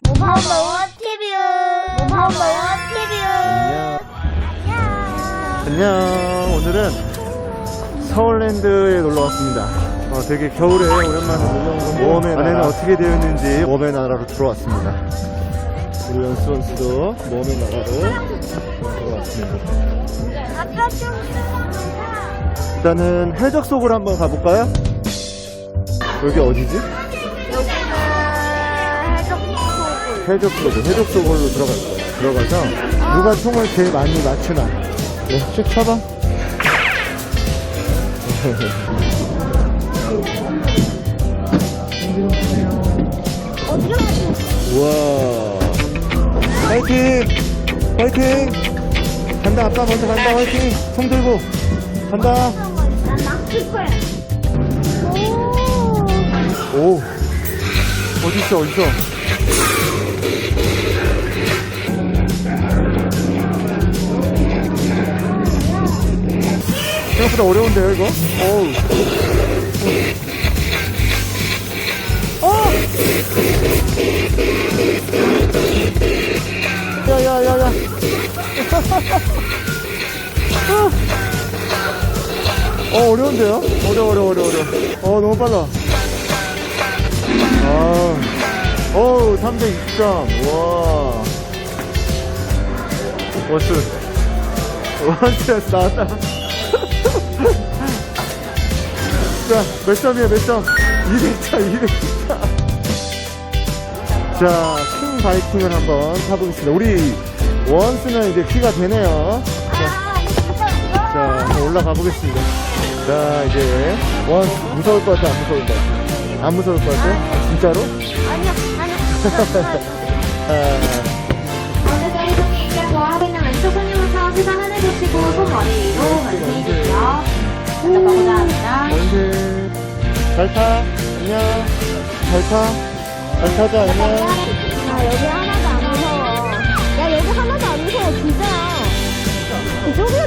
모바모 TV 모바모 TV 안녕. 안녕. 오늘은 서울랜드에 놀러 왔습니다. 어, 되게 겨울에 오랜만에 놀러 온 모험의 안에는 어떻게 되어 있는지 모험의 나라로 들어왔습니다. 우리 연수 선수도 모험의 나라로 들어왔습니다. 아빠 좀 일단은 해적 속으로 한번 가볼까요? 여기 어디지? 해적 속으로 해적 속으로 들어갈 거예요. 들어가서 누가 총을 제일 많이 맞추나. 네, 쭉 쳐봐. 어디로? 우와. 화이팅! 화이팅! 간다, 아빠 먼저 간다, 화이팅! 손 들고. 간다. 난 낚시꾼 오 오. 어딨어, 어딨어? 생각보다 어려운데요, 이거? 어우. 어! 야, 야, 야, 야. 어, 어려운데요? 어려워, 어려워, 어려워. 어, 너무 빨라. 아, 어우, 3대 2점. 와. 원수 나왔다. 자, 몇 점이야, 몇 점? 200점, 200점. 자, 킹 바이킹을 한번 타보겠습니다. 우리 원수는 이제 키가 되네요. 자, 자, 한번 올라가 보겠습니다. 자, 이제 원 무서울 것 같아, 안 무서울 것 같아? 안 무서울 것 같아? 아, 진짜로? 아니요 아니요 아, 왼쪽 손님부터 시선 하내주시고 손 머리 위로 만지시고요. 안녕하고 합니다. 원수. 잘 타. 안녕. 잘 타. 잘 타자, 안녕. 아 여기 하나도 안 무서워 야 여기 하나도 안 무서워 진짜 이쪽이가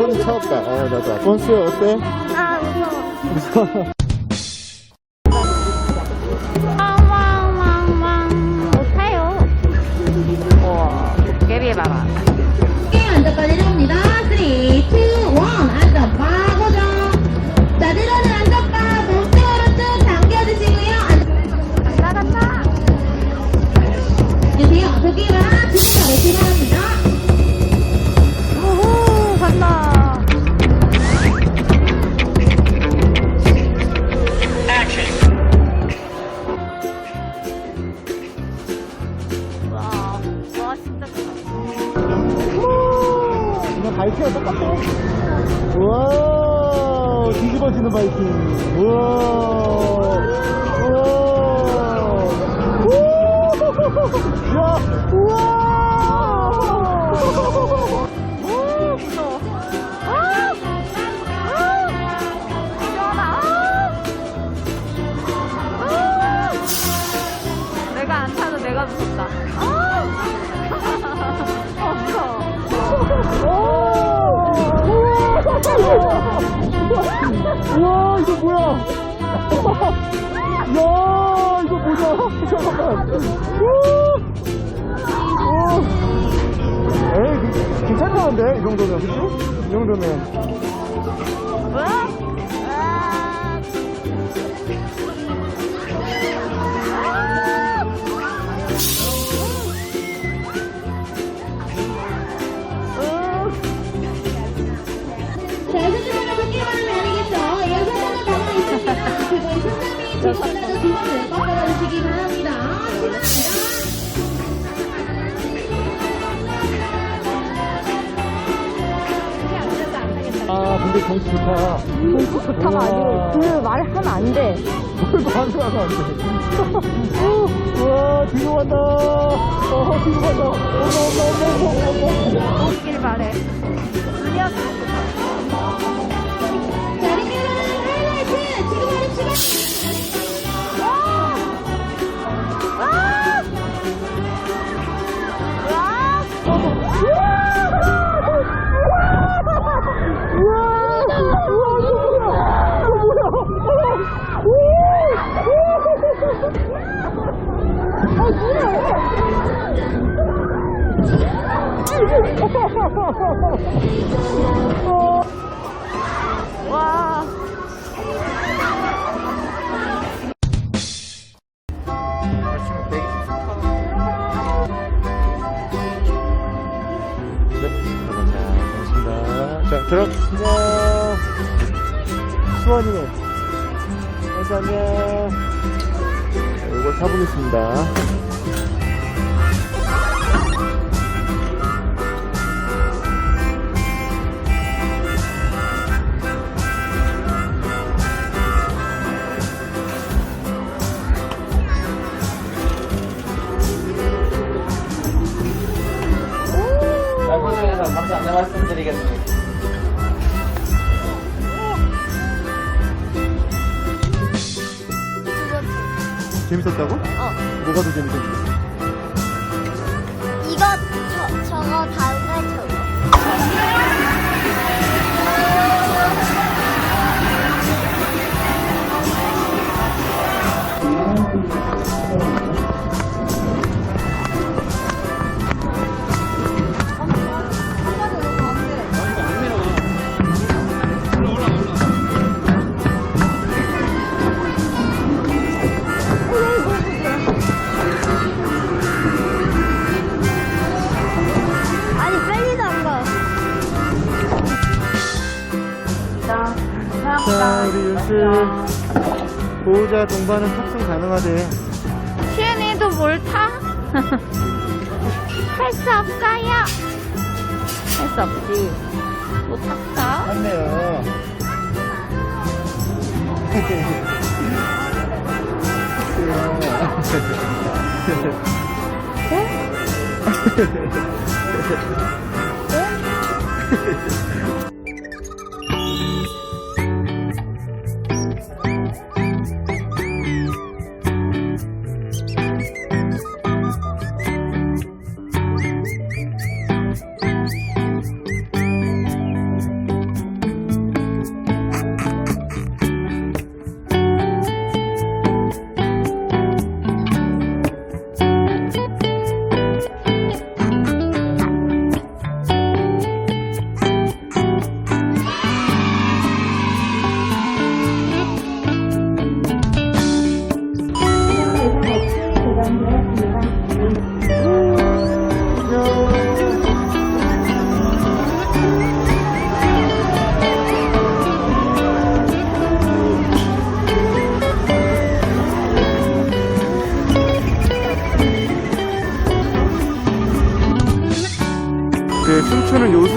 손이 차갑다. 아, 나도. 원수 어때? 아 무서워 무서워. 뭐야? 야, 이거 뭐야? 잠깐만. 우와. 에이, 괜찮다는데? 이 정도면, 그치? 이 정도면. 뻗어 주시기 바랍니다. 아, 근데 경치 좋다. 좋다가 아니고 그 말하면 안 돼. 뭘도 안 들어가면 안 돼. 우, 우와, 뒤로 간다. 어, 뒤로 간다. 어머, 어머, 어머, 어머, 어머. 오길 바래. 자, 와. 네, 들어가자. 자, 들어. 안녕. 수원이네. 안녕. 자, 이걸 타보겠습니다. 재밌었다고? 어. 뭐가 더 재밌었는데? 이거 저 저거 다음에 저거. 윤슬. 보호자 동반은 탑승 가능하대. 시은이도 뭘 타? 할 수 없어요. 할 수 없지. 못 탔다. 맞네요. 그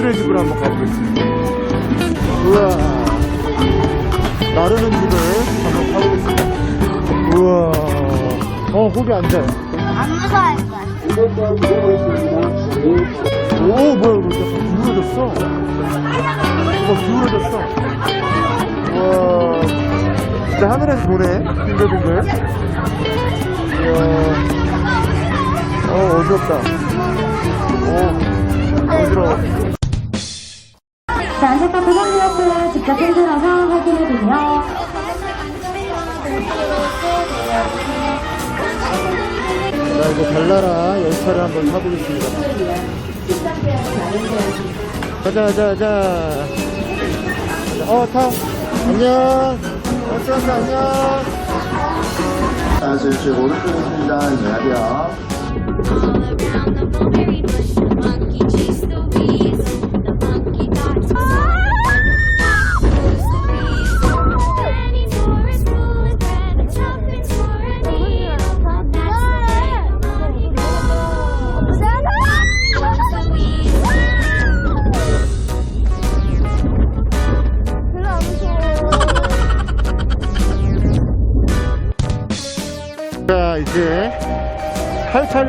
요술의 집으로 한번 가보겠습니다. 우와. 나르는 집을 한번 가보겠습니다. 우와. 어, 거기 앉아. 안 무서워할 거야. 오, 뭐야, 이거 약간 기울어졌어. 이거 기울어졌어. 우와. 진짜 하늘에서 보네. 빙글빙글. 이야. 어, 어지럽다. 오, 어지러워. 자, 안전카 구성되었으면 직접 힘들어서 확인해주세요. 자, 이제 달나라 열차를 한번 타보겠습니다. 가자, 가자, 가자. 어, 타. 안녕. 버스 간다, 안녕. 자, 오른쪽에 있습니다. 안녕하세요.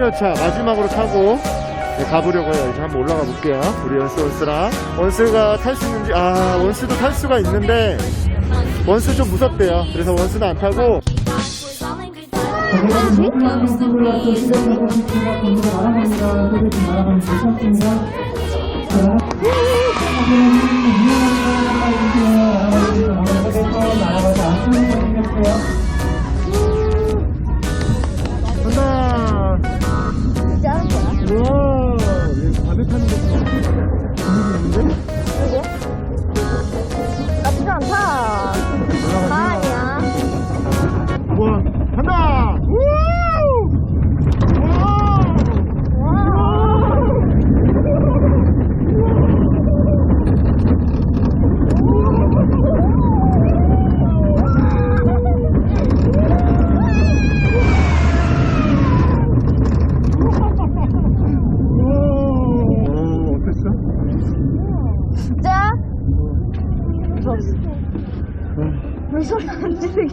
88열차 마지막으로 타고 네, 가보려고요. 이제 한번 올라가 볼게요. 우리 원스 원스랑 원스가 탈 수 있는지 아 원스도 탈 수가 있는데 원스 좀 무섭대요. 그래서 원스는 안 타고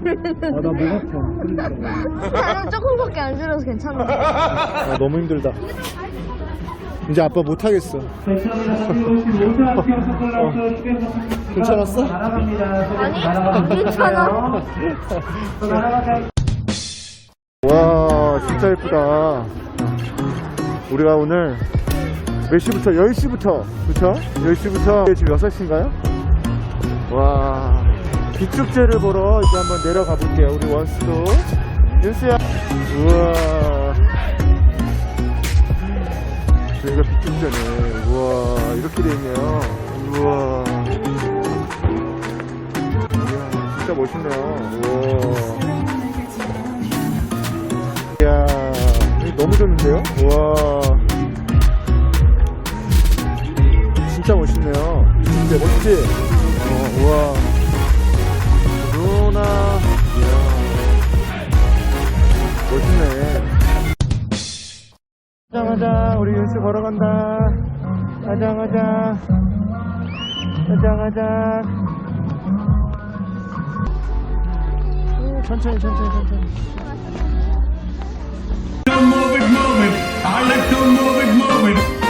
아, 나목 아파. 나는 조금밖에 안 질러서 괜찮은데. 아, 너무 힘들다. 이제 아빠 못하겠어. 괜찮았어? 아니, 괜찮아. 와, 진짜 예쁘다. 우리가 오늘 몇 시부터? 10시부터, 그쵸? 10시부터 지금 6시인가요? 와, 비축제를 보러 이제 한번 내려가 볼게요. 우리 원수도. 윤수야. 우와. 여기가 비축제네. 우와, 이렇게 돼 있네요. 우와. 이야, 진짜 멋있네요. 우와. 이야, 너무 좋은데요? 우와. 진짜 멋있네요. 진짜 멋있지? 어, 우와. 루나, 이야. 멋있네. 가자, 가자. 우리 윤수 걸어간다. 가자, 가자. 가자, 가자. 오, 천천히, 천천히, 천천히. move it, move it. I like to move it, move it.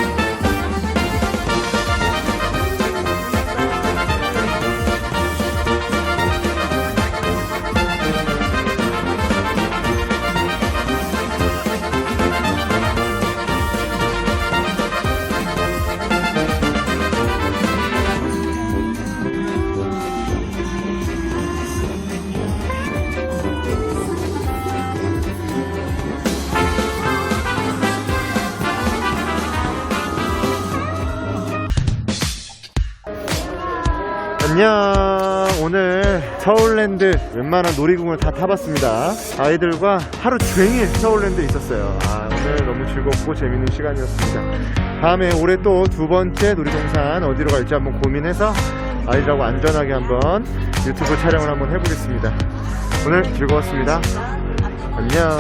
안녕. 오늘 서울랜드 웬만한 놀이공을 다 타봤습니다. 아이들과 하루 종일 서울랜드에 있었어요. 아, 오늘 너무 즐겁고 재밌는 시간이었습니다. 다음에 올해 또 두 번째 놀이동산 어디로 갈지 한번 고민해서 아이들하고 안전하게 한번 유튜브 촬영을 한번 해보겠습니다. 오늘 즐거웠습니다. 안녕